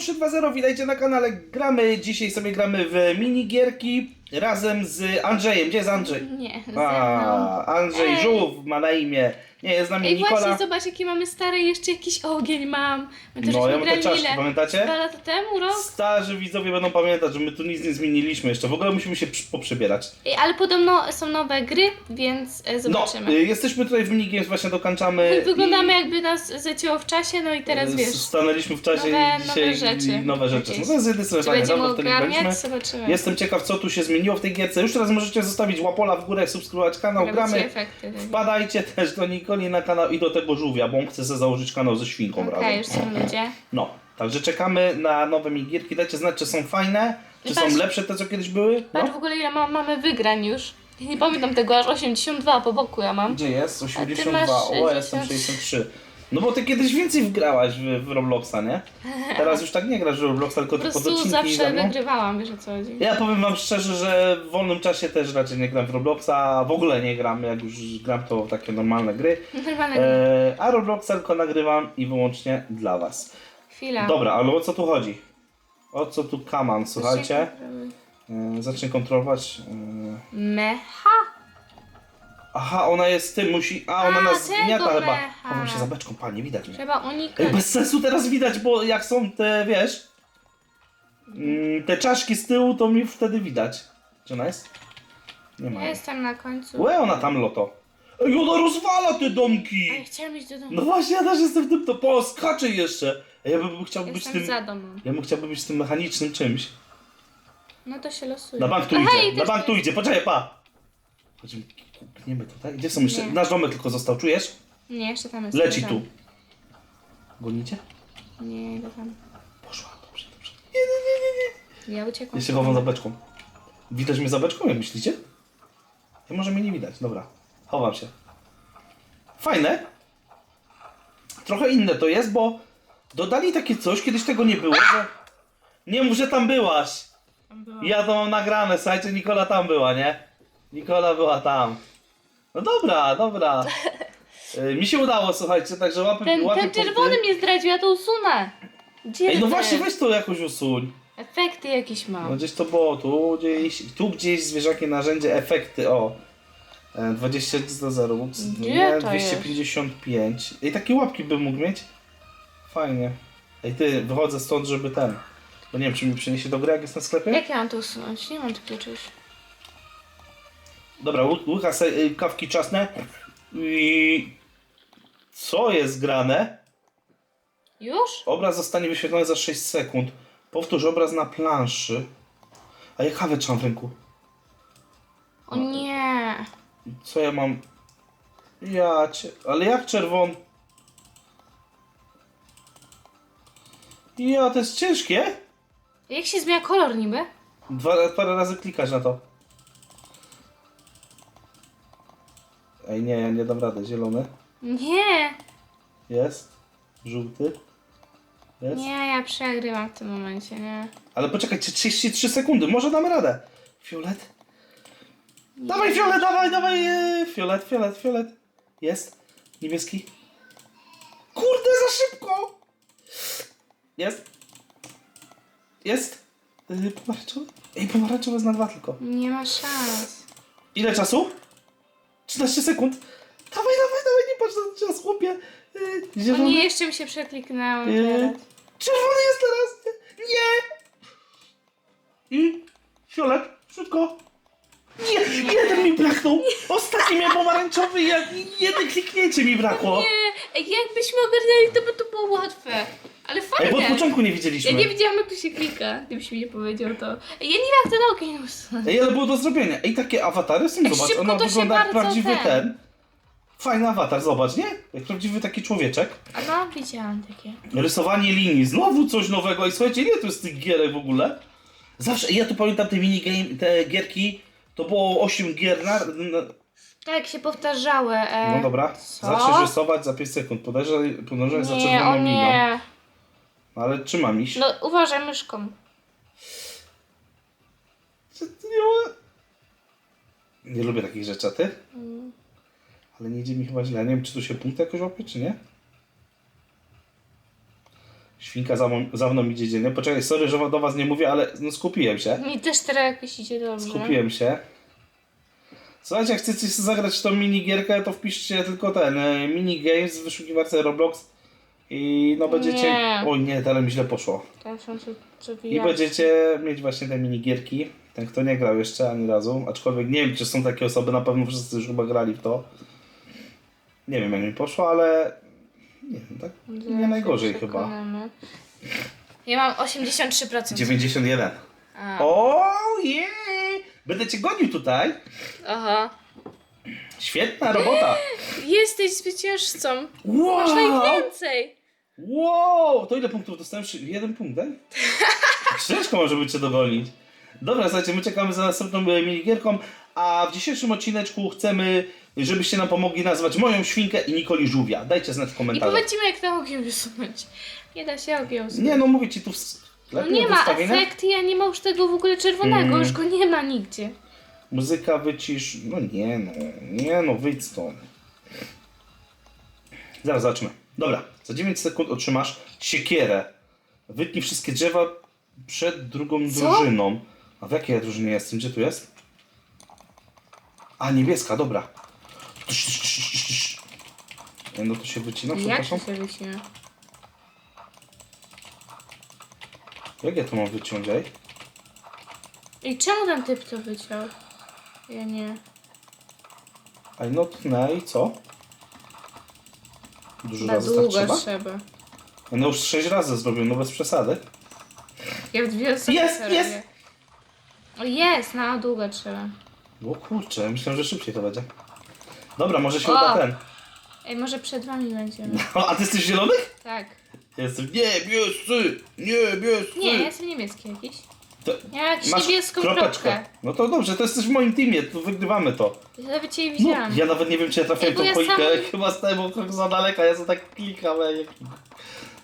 320, witajcie na kanale. Gramy, dzisiaj sobie gramy w minigierki razem z Andrzejem. Gdzie jest Andrzej? Nie, ze mną. A, Andrzej Ej. Żółw ma na imię. Nie, jest z nami Ej, Nikola. właśnie, zobacz, jaki mamy stary, jeszcze jakiś ogień mam. My to No, żeśmy ja mam te grali czaszki, ile? pamiętacie? Dwa lata temu, rok? Starzy widzowie będą pamiętać, że my tu nic nie zmieniliśmy jeszcze. W ogóle musimy się przy- poprzebierać. Ej, ale podobno są nowe gry, więc e, No, zobaczymy. y, jesteśmy tutaj w minigames, właśnie dokończamy. Wyglądamy jakby nas zecięło w czasie, no i teraz y, wiesz. Stanęliśmy w czasie Nowe- i dzisiaj nowe rzeczy. i nowe rzeczy. No to jest strony Czy fajne, będziemy dawno w to nie graliśmy. ogarniać? Zobaczymy. Jestem ciekaw, co tu się zmieniło w tej gierce. Już teraz możecie zostawić łapola w górę, subskrybować kanał, gramy. efekty. tak. Wpadajcie też do Nikoli na kanał i do tego żółwia, bo on chce sobie założyć kanał ze świnką Okej, razem. już są ludzie. No, także czekamy na nowe migierki. Dajcie znać, czy są fajne, czy są Patrz. lepsze te, co kiedyś były. Patrz No. w ogóle ile ma, mamy wygrań już. Nie pamiętam tego, aż 82 po boku ja mam. Gdzie jest? ty 82. masz O, ja jestem 60. 63. No bo ty kiedyś więcej wgrałaś w, w Robloxa, nie? Teraz już tak nie grasz w Robloxa, tylko Po ty pod prostu odcinki zawsze ze mną. wygrywałam, wiesz o co chodzi. Ja powiem wam szczerze, że w wolnym czasie też raczej nie gram w Robloxa, w ogóle nie gram, jak już gram to w takie normalne gry. Normalne E, a Robloxa tylko nagrywam i wyłącznie dla was. Chwila. Dobra, ale o co tu chodzi? O co tu kaman, słuchajcie? E, zacznę kontrolować. E, Mecha? Aha, ona jest tym, musi. A, ona A, nas tego zgniata chyba. Chowam się za beczką, panie, widać mnie. Trzeba Ej, unikać. bez sensu teraz widać, bo jak są te, wiesz, mm, te czaszki z tyłu, to mi wtedy widać. Gdzie ona jest? Nie ma. Ja jej. jestem na końcu. Łe, ona tam loto. Ej, ona rozwala te domki! A ja chciałam iść do domu. No właśnie, ja też jestem w tym, to po, skacze jeszcze. A ja bym chciał być jestem tym, za domem. ja bym chciał być tym mechanicznym czymś. No to się losuje. Na bank tu Aha, idzie, i na też bank tu idzie, poczekaj, pa! Chodźmy, klikniemy tutaj. Gdzie są jeszcze? Nie. Nasz domek tylko został, czujesz? Nie, jeszcze tam jest. Leci tam. tu. Gonicie? Nie, idę tam. Poszła, dobrze, dobrze. Nie, nie, nie, nie, nie. Ja uciekłam. Ja się chowam za beczką. Widać mnie za beczką, jak myślicie? Ja może mnie nie widać, dobra. Chowam się. Fajne. Trochę inne to jest, bo dodali takie coś, kiedyś tego nie było, że... Nie mów, że tam byłaś. Tam byłam. Ja to mam nagrane, słuchajcie, Nikola tam była, nie? Nikola była tam. No dobra, dobra. Y, Mi się udało, słuchajcie, także łapy Ten, łapy ten czerwony mnie zdradził, ja to usunę. Gdzie Ej, no właśnie, weź to jakoś usuń. Efekty jakieś No mam. gdzieś to było, tu gdzieś, tu gdzieś zwierzaki narzędzie, efekty, o. E, 20 do 0, ups, Gdzie nie, to 255. Ej, takie łapki bym mógł mieć. Fajnie. Ej, ty, wychodzę stąd, żeby ten. Bo nie wiem, czy mi przyniesie do gry, jak jest na sklepie? Jak ja mam to usunąć? Nie mam takiego czegoś. Dobra, ły- łycha se y, kawki czasne. I... Co jest grane? Już? Obraz zostanie wyświetlony za 6 sekund. Powtórz obraz na planszy. A ja kawę trzymam w ręku. O nie. Co ja mam? Ja cię... Ale jak czerwon? Ja, to jest ciężkie. Jak się zmienia kolor niby? Dwa, parę razy klikać na to. Ej, nie, ja nie dam rady. Zielony. Nie. Jest. Żółty. Jest. Nie, ja przegrywam w tym momencie, nie. Ale poczekajcie, 33 sekundy, może damy radę. Fiolet? Dawaj fiolet, dawaj, dawaj, e, fiolet, fiolet, fiolet. Jest. Niebieski. Kurde, za szybko. Jest. Jest. E, pomarańczowy? Ej, pomarańczowy jest na dwa tylko. Nie ma szans. Ile czasu? 13 sekund. Dawaj, dawaj, dawaj, nie patrz na czas, chłopie. E, O zielony. nie, jeszcze mi się przekliknęło Yy, teraz. Czerwony jest teraz! Nie! I fiolet, szybko. Nie, jeden mi braknął. Ostatni miał pomarańczowy, ja, jedno kliknięcie mi brakło. Nie, jakbyśmy ogarnęli, to by to było łatwe. Ale Ej, bo od fajne. początku nie Ja widzieliśmy. nie wiedziałam, jak tu się klika. Gdybyś mi nie powiedział to. Ej, ja nie wiem, jak ten ogień usunąć. Ej, ale było do zrobienia. Ej, takie awatary są, Ej, zobacz, szybko ona to się wygląda jak bardzo prawdziwy ten. ten. Fajny awatar, zobacz, nie? Jak prawdziwy taki człowieczek. A no, widziałam takie. Rysowanie linii, znowu coś nowego. I słuchajcie, ile tu jest tych gierek w ogóle? Zawsze, ja tu pamiętam te minigame, te gierki, to było 8 gier na... na Tak, się powtarzały. E... no dobra, Co? zaczniesz rysować za 5 sekund. Podejrzewaj, podążaj za Nie, czerwoną o nie. Ale czy mam iść? No, uważaj myszką. Czy to nie, nie lubię takich rzeczy, a ty? Mm. Ale nie idzie mi chyba źle. Nie wiem, czy tu się punkt jakoś łapie, czy nie? Świnka za, mną- za mną idzie dziennie. Poczekaj, sorry, że do was nie mówię, ale no skupiłem się. Mi też teraz jakoś idzie dobrze. Skupiłem się. Słuchajcie, jak chcecie zagrać tą minigierkę, to wpiszcie tylko ten e, minigames w wyszukiwarce Roblox i no będziecie... Nie. Oj nie, teraz mi źle poszło. I będziecie mieć właśnie te minigierki. Ten kto nie grał jeszcze ani razu, aczkolwiek nie wiem czy są takie osoby, na pewno wszyscy już chyba grali w to. Nie wiem jak mi poszło, ale nie wiem, tak? Zaraz Nie najgorzej chyba. przekonamy. Ja mam 83%. 91. A. O jej! Będę cię gonił tutaj. Aha. Świetna robota. Jesteś zwycięzcą. Wow! Masz najwięcej. Wow! To ile punktów dostałem? Jeden punkt, tak? Ciężko może być cię dogonić. Dobra, słuchajcie, my czekamy za następną e, minigierką, a w dzisiejszym odcineczku chcemy, żebyście nam pomogli nazwać moją świnkę i Nikoli Żółwia. Dajcie znać w I komentarzach. powiedzmy jak to ogień wysunąć. Nie da się ogień usunąć. Nie no, mówię ci tu w No sklepie nie ma efektu, ja nie ma już tego w ogóle czerwonego, Mm. już go nie ma nigdzie. Muzyka wycisz... No nie no, nie no, wyjdź stąd. Zaraz zobaczmy. Dobra, za 9 sekund otrzymasz siekierę. Wytnij wszystkie drzewa przed drugą Co? drużyną. A w jakiej ja drużynie jestem? Gdzie tu jest? A, niebieska, dobra. No to się wycina, Jak przepraszam. się wycina? Jak ja to mam wyciąć, ej? I czemu ten typ to wyciął? Ja nie. I not nay, co? Dużo Na razy tak długo trzeba? trzeba. No już 6 razy zrobił, no bez przesady. Ja w dwie osoby Jest, jest! robię. O jest, na długo trzeba. O kurczę, myślałem, że szybciej to będzie. Dobra, może się O! uda ten. Ej, może przed wami będziemy. O, a ty jesteś zielonych? Tak. Ja jestem niebiescy, niebiescy. Nie, ja jestem niemiecki jakiś. To Ja mam jakąś masz niebieską kropeczkę. No to dobrze, to jesteś w moim teamie, to wygrywamy to. Ja nawet cię nie No, widziałam. ja nawet nie wiem, czy ja trafiłem Ej, bo tą ja choinkę, sam- chyba stałem trochę za daleka, ja sobie tak klikam, ale jak...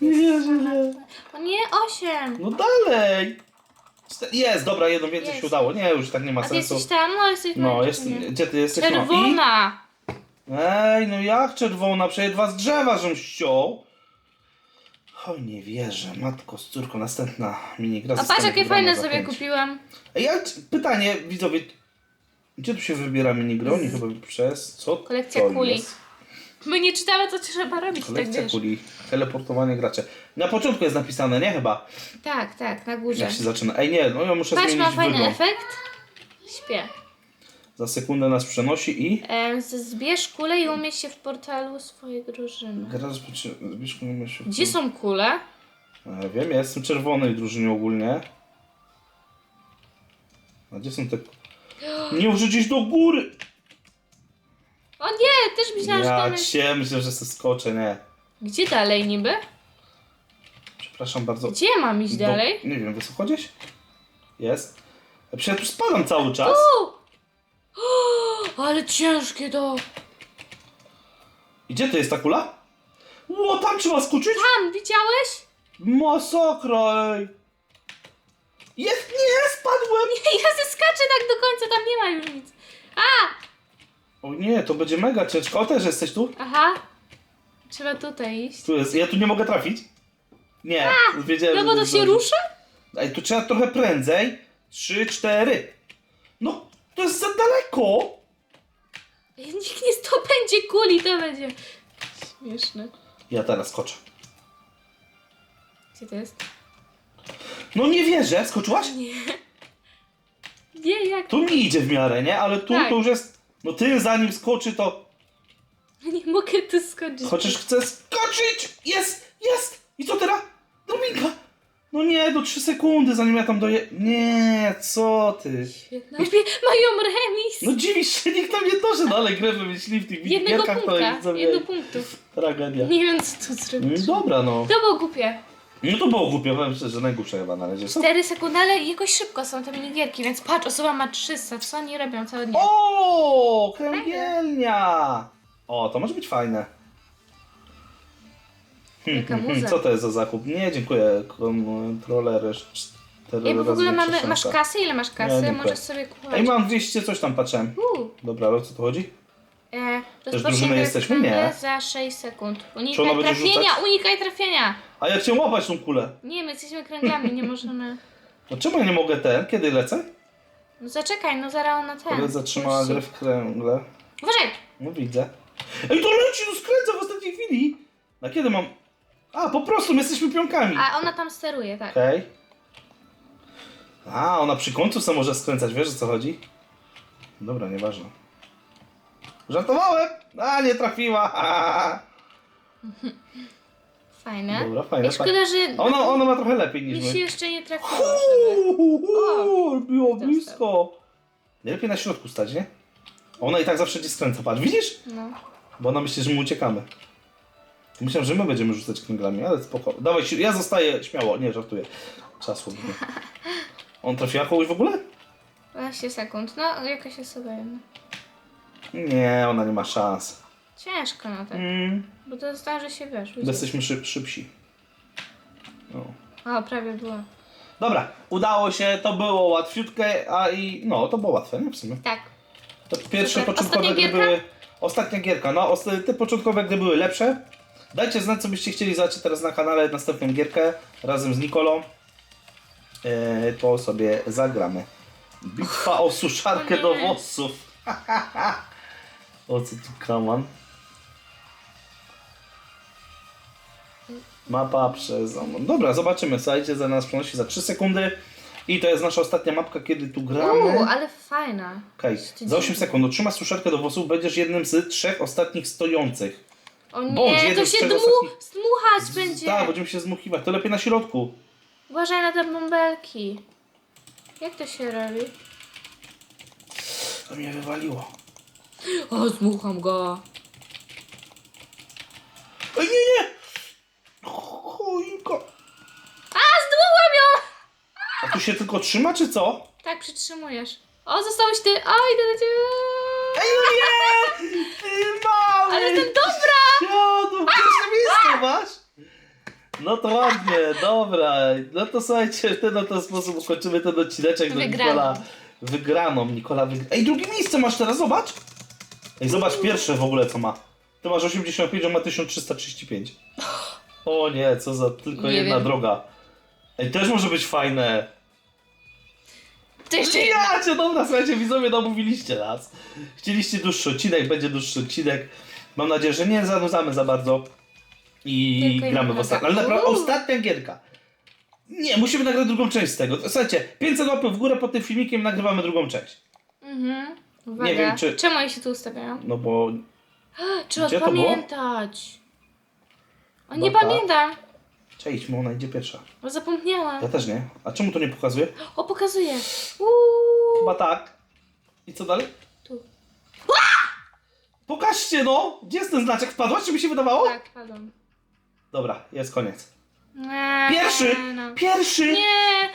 Nie wierzę, nie. O nie, osiem. No dalej! Czte- Jest, dobra, jedno więcej Jest. się udało. Nie, już tak nie ma A ty sensu. jesteś tam? No, jesteś No, jest, gdzie ty jesteś? No, i... Czerwona. Ej, no jak czerwona? Przecież dwa z drzewa, żem ściął. Oj, nie wierzę. Matko z córką, następna minigra. A patrz, jakie fajne sobie pięć. kupiłam. Ja, pytanie, widzowie. Gdzie tu się wybiera minigry? Oni chyba przez... Co Kolekcja to kuli. jest? My nie czytamy, co trzeba robić, tak Kolekcja wiesz. kuli. Teleportowanie gracze. Na początku jest napisane, nie chyba? Tak, tak, na górze. Jak się zaczyna. Ej, nie, no ja muszę Patrz, zmienić ma fajny wygląd. efekt. Śpię. Za sekundę nas przenosi i... Zbierz kulę i umieść się w portalu swojej drużyny. Gra zbyt... Zbierz myśl. Gdzie są kule? Ja wiem, ja jestem czerwonej drużynie ogólnie. A gdzie są te... Nie wrzucić do góry! O nie, też myślałam, że Ja tam jest... cię myślę, że se skoczę, nie. Gdzie dalej niby? Przepraszam bardzo. Gdzie mam iść Do- dalej? Nie wiem, wysoko gdzieś? Jest. Ja przecież tu spadam cały czas. U! Ale ciężkie to. I gdzie to jest ta kula? Ło, tam trzeba skoczyć? Tam, widziałeś? Masakra, ej. Jest, nie, spadłem! Ja zeskaczę tak do końca, tam nie ma już nic. A! O nie, to będzie mega ciężko. O, też jesteś tu? Aha. Trzeba tutaj iść. Tu jest, ja tu nie mogę trafić? Nie, wiedziałem, No że bo to się rusza? Ej, tu trzeba trochę prędzej. Trzy, cztery. No, to jest za daleko. Nikt nie zdobędzie kuli, to będzie śmieszne. Ja teraz skoczę. Gdzie to jest? No nie wierzę, skoczyłaś? Nie. Nie, jak? Tu mi idzie w miarę, nie? Ale tu Tak. to już jest... No ty zanim skoczy to... Nie mogę tu skoczyć. Chociaż chcę skoczyć! Jest! Jest! I co teraz? Drobinka! No nie, do 3 sekundy zanim ja tam doje... Nie, co ty? Świetne. Mają remis. No dziwisz się, nikt tam nie doszedł, ale grę wymyślili w tych Jednego gierkach, to punkta. sobie Jedno punktu. tragedia. Nie wiem, co tu zrobić. Mm, Dobra, no. To było głupie. No to było głupie, powiem szczerze, że najgłupsze chyba na razie. Co? 4 sekundy, ale jakoś szybko są te minigierki, więc patrz, osoba ma 300. Co oni robią cały dzień? O, kręgielnia! O, to może być fajne. Hmm, Jaka hmm, hmm, muza. Co to jest za zakup? Nie, dziękuję. Kontroler. Ej, bo w ogóle mamy, masz kasę? Ile masz Nie, kasy? dziękuję. Możesz sobie kupować. Ej, mam 200, coś tam. Uuu. Dobra, ale o co tu chodzi? E, drużyny rozpocznij grę jesteśmy? Nie. za 6 sekund. Unikaj trafienia, unikaj trafienia! A ja chciałem łapać tą kulę. Nie, my jesteśmy kręglami, nie możemy... No czemu ja nie mogę ten? Kiedy lecę? No zaczekaj, no zaraz ona ten... Ale zatrzymała grę w kręgle. Uważaj! No widzę. Ej, to leci, no skręca w ostatniej chwili. Na kiedy mam... A, po prostu, my jesteśmy pionkami. A ona tam steruje, tak. Okej. A, ona przy końcu sobie może skręcać, wiesz o co chodzi? Dobra, nieważne. Żartowałem! A, nie trafiła! Fajne. Dobra, fajne, Ej, szkoda, że Ona, ona ma trochę lepiej niż mi się my. jeszcze nie trafiło, żeby... Uuu, było Dostał. blisko. Najlepiej na środku stać, nie? Ona i tak zawsze cię skręca, patrz, widzisz? No. Bo ona myśli, że my uciekamy. Myślałem, że my będziemy rzucać kręglami, ale spoko. Dawaj, si- ja zostaję śmiało. Nie, żartuję. Czas ładnie. On trafiła kogoś w ogóle? 12 sekund. No, jakaś osoba jedna. Nie, ona nie ma szans. Ciężko no tak. Mm, Bo to zdąży się wiesz. bo widzisz. jesteśmy szyb, szybsi. No. O, prawie było. Dobra, udało się, to było łatwiutkie, a i no, to było łatwe, nie w sumie. Tak. To pierwsze Super. początkowe Ostatnia gry gierka? były. Ostatnia gierka, no osta- te początkowe gry były lepsze. Dajcie znać, co byście chcieli zobaczyć teraz na kanale, następną gierkę razem z Nikolą. E, to sobie zagramy. Bitwa o suszarkę do włosów. o co tu kaman? Mapa przez... Dobra, zobaczymy. Słuchajcie, za nas przenosi za 3 sekundy. I to jest nasza ostatnia mapka, kiedy tu gramy. Uuu, ale fajna. Okej, za 8 sekund otrzymasz suszarkę do włosów, będziesz jednym z trzech ostatnich stojących. O Bądź nie, jeden to z się dmu, będzie. Tak, będziemy się zmuchiwać, to lepiej na środku. Uważaj na te bąbelki. Jak to się robi? To mnie wywaliło. O, zmucham go. Ej, nie, nie! Choinko. A, zdmucham ją! A tu się tylko trzyma, czy co? Tak, przytrzymujesz. O, zostałeś ty. O, idę do ciebie. Ej, no nie! Ty mały! Ale jestem Siadu, pierwsze miejsce masz! No to ładnie, dobra. No to słuchajcie, w ten oto sposób ukończymy ten odcineczek do Wygraną. Nikola. Wygraną, Nikola wygra... Ej, drugie miejsce masz teraz, zobacz! Ej, zobacz pierwsze w ogóle co ma. Ty masz 85, on ma 1335. O nie, co za tylko Nie jedna wiem. droga. Ej, też może być fajne. To jeszcze jedna. Ja cię, dobra, słuchajcie, widzowie, namówiliście nas. Chcieliście dłuższy odcinek, będzie dłuższy odcinek. Mam nadzieję, że nie zanudzamy za bardzo. I Tylko gramy w ostatnią. Ale naprawdę, ostatnia gierka. Nie, musimy nagrać drugą część z tego. Słuchajcie, 500 łapy w górę pod tym filmikiem nagrywamy drugą część. Mhm. Uwaga. Nie wiem, czy- Czemu oni się tu ustawiają? No bo... Trzeba Gdzie to było? pamiętać. O, nie Dobra. pamiętam. Cześć, ona idzie pierwsza. Bo zapomniałam. Ja też nie. A czemu to nie pokazuje? O, pokazuję. Uuu. Chyba tak. I co dalej? Pokażcie no! Gdzie jest ten znaczek? Wpadłaś, czy mi się wydawało? Tak, padam. Dobra, jest koniec. Nie, Pierwszy! No. Pierwszy! Nie!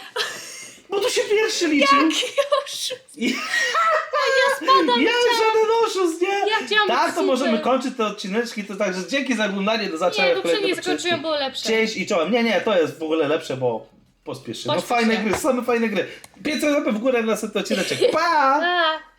Bo tu się pierwszy liczy. Już! I... Ja spadam! Ja żaden oszust, nie? Ja chciałam Tak, być to super. możemy kończyć te odcineczki, to także dzięki za oglądanie, do zobaczenia Nie, w poprzednie odcinkach. było lepsze. Cześć i czołem. Nie, nie, to jest w ogóle lepsze, bo pospiesz się. No Pośpiesz fajne się. gry, same fajne gry. 500 łapy w górę na następny odcineczek. Pa! A.